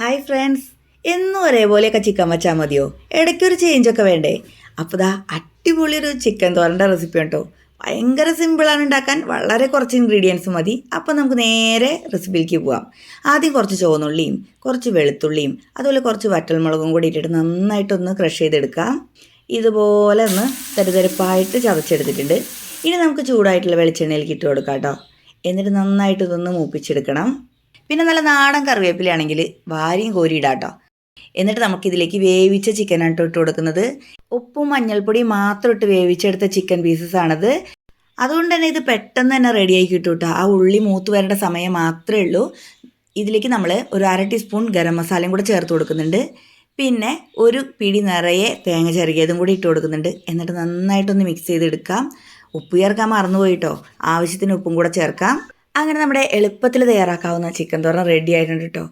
Hi friends എന്നും ഒരേപോലെയൊക്കെ chicken വെച്ചാൽ മതിയോ? ഇടയ്ക്കൊരു ചേഞ്ചൊക്കെ വേണ്ടേ? അപ്പോൾ ദാ അടിപൊളി ഒരു ചിക്കൻ തോരന്റെ റെസിപ്പി കേട്ടോ ഭയങ്കര സിമ്പിളാണ് ഉണ്ടാക്കാൻ. വളരെ കുറച്ച് ഇൻഗ്രീഡിയൻസ് മതി. അപ്പോൾ നമുക്ക് നേരെ റെസിപ്പിയിലേക്ക് പോവാം. ആദ്യം കുറച്ച് ചുവന്നുള്ളിയും കുറച്ച് വെളുത്തുള്ളിയും അതുപോലെ കുറച്ച് വറ്റൽമുളകും കൂടി ഇട്ടിട്ട് നന്നായിട്ടൊന്ന് ക്രഷ് ചെയ്തെടുക്കാം. ഇതുപോലെ ഒന്ന് തരിതരിപ്പായിട്ട് ചതച്ചെടുത്തിട്ടുണ്ട്. ഇനി നമുക്ക് ചൂടായിട്ടുള്ള വെളിച്ചെണ്ണയിലേക്ക് ഇട്ട് കൊടുക്കാം കേട്ടോ. എന്നിട്ട് നന്നായിട്ട് ഇതൊന്ന് മൂപ്പിച്ചെടുക്കണം. പിന്നെ നല്ല നാടൻ കറിവേപ്പിലയാണെങ്കിൽ വാരിയും കോരിയിടാം കേട്ടോ എന്നിട്ട് നമുക്കിതിലേക്ക് വേവിച്ച ചിക്കനാണ് ഇട്ട് കൊടുക്കുന്നത്. ഉപ്പും മഞ്ഞൾപ്പൊടിയും മാത്രം ഇട്ട് വേവിച്ചെടുത്ത ചിക്കൻ പീസസ് ആണത്. അതുകൊണ്ട് തന്നെ ഇത് പെട്ടെന്ന് തന്നെ റെഡിയായി കിട്ടും കേട്ടോ ആ ഉള്ളി മൂത്ത് വരേണ്ട സമയം മാത്രമേ ഉള്ളൂ. ഇതിലേക്ക് നമ്മൾ ഒരു അര ടീസ്പൂൺ ഗരം മസാലയും കൂടെ ചേർത്ത് കൊടുക്കുന്നുണ്ട്. പിന്നെ ഒരു പിടി നിറയെ തേങ്ങ ചിറകിയതും കൂടി ഇട്ട് കൊടുക്കുന്നുണ്ട്. എന്നിട്ട് നന്നായിട്ടൊന്ന് മിക്സ് ചെയ്തെടുക്കാം. ഉപ്പ് ചേർക്കാൻ മറന്നുപോയിട്ടോ ആവശ്യത്തിന് ഉപ്പും കൂടെ ചേർക്കാം. അങ്ങനെ നമ്മുടെ എളുപ്പത്തിൽ തയ്യാറാക്കാവുന്ന ചിക്കൻ തോരൻ റെഡി ആയിട്ടുണ്ട് കേട്ടോ